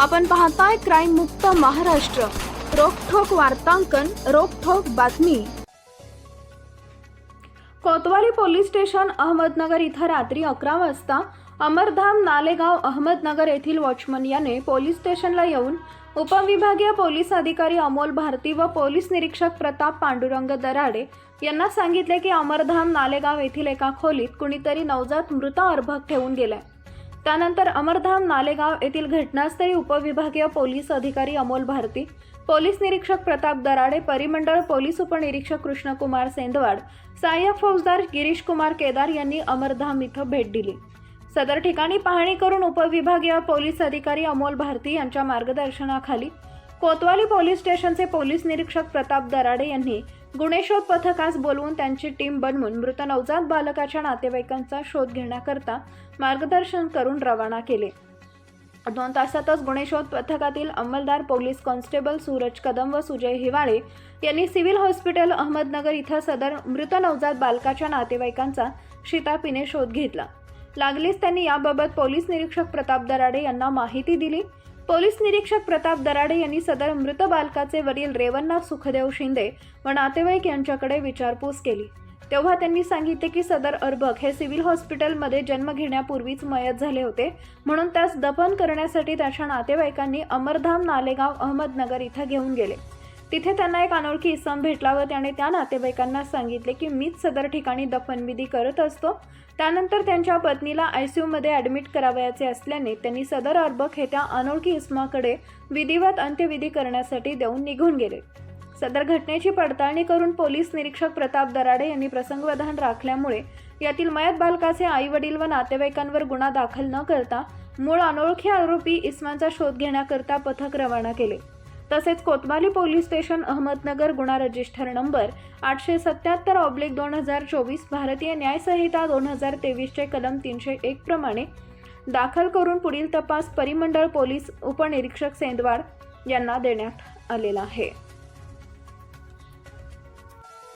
आपण पाहताय क्राईम मुक्त महाराष्ट्र. रोखोक वार्तांकन रोखोक बातमी. कोतवाली पोलीस स्टेशन अहमदनगर इथं रात्री अकरा वाजता अमरधाम नालेगाव अहमदनगर येथील वॉचमन याने पोलीस स्टेशनला येऊन उपविभागीय पोलीस अधिकारी अमोल भारती व पोलीस निरीक्षक प्रताप पांडुरंग दराडे यांना सांगितले की अमरधाम नालेगाव येथील एका खोलीत कुणीतरी नवजात मृत अर्भक ठेवून गेलाय. त्यानंतर अमरधाम नालेगाव येथील घटनास्थळी उपविभागीय पोलीस अधिकारी अमोल भारती पोलीस निरीक्षक प्रताप दराडे परिमंडळ पोलीस उपनिरीक्षक कृष्णकुमार सेंदवाड सहाय्यक फौजदार गिरीश कुमार केदार यांनी अमरधाम इथं भेट दिली. सदर ठिकाणी पाहणी करून उपविभागीय पोलीस अधिकारी अमोल भारती यांच्या मार्गदर्शनाखाली कोतवाली पोलीस स्टेशनचे पोलीस निरीक्षक प्रताप दराडे यांनी गुन्हेशोध पथकास बोलवून त्यांची टीम बनवून मृत नवजात बालकाच्या नातेवाईकांचा शोध घेण्याकरता मार्गदर्शन करून रवाना केले. दोन तासातच गुन्हेशोध पथकातील अंमलदार पोलीस कॉन्स्टेबल सूरज कदम व सुजय हिवाळे यांनी सिव्हिल हॉस्पिटल अहमदनगर इथं सदर मृत नवजात बालकाच्या नातेवाईकांचा शितापीने शोध घेतला. लागलीच त्यांनी याबाबत पोलीस निरीक्षक प्रताप दराडे यांना माहिती दिली. पोलीस निरीक्षक प्रताप दराडे यांनी सदर मृत बालकाचे वडील रेवन्नाथ सुखदेव शिंदे व नातेवाईक यांच्याकडे विचारपूस केली. तेव्हा त्यांनी सांगितले की सदर अर्भक हे सिव्हिल हॉस्पिटलमध्ये जन्म घेण्यापूर्वीच मयत झाले होते. म्हणून त्यास दफन करण्यासाठी त्याच्या नातेवाईकांनी अमरधाम नालेगाव अहमदनगर इथं घेऊन गेले. तिथे त्यांना एक अनोळखी इसम भेटला व त्याने त्या नातेवाईकांना सांगितले की मीच सदर ठिकाणी दफनविधी करत असतो. त्यानंतर त्यांच्या पत्नीला आय सी यूमध्ये ॲडमिट करावयाचे असल्याने त्यांनी सदर अर्भक हे त्या अनोळखी इस्माकडे विधिवत अंत्यविधी करण्यासाठी देऊन निघून गेले. सदर घटनेची पडताळणी करून पोलीस निरीक्षक प्रताप दराडे यांनी प्रसंगवधान राखल्यामुळे यातील मयत बालकाचे आई वडील व नातेवाईकांवर गुन्हा दाखल न करता मूळ अनोळखी आरोपी इस्माचा शोध घेण्याकरता पथक रवाना केले. तसेच कोतवाली पोलीस स्टेशन अहमदनगर गुन्हा रजिस्टर नंबर आठशे सत्याहत्तर ऑब्लिक दोन हजार चोवीस भारतीय न्यायसंहिता दोन हजार तेवीसचे कलम तीनशे एक प्रमाणे दाखल करून पुढील तपास परिमंडळ पोलीस उपनिरीक्षक सेंदवाड यांना देण्यात आलेला आहे.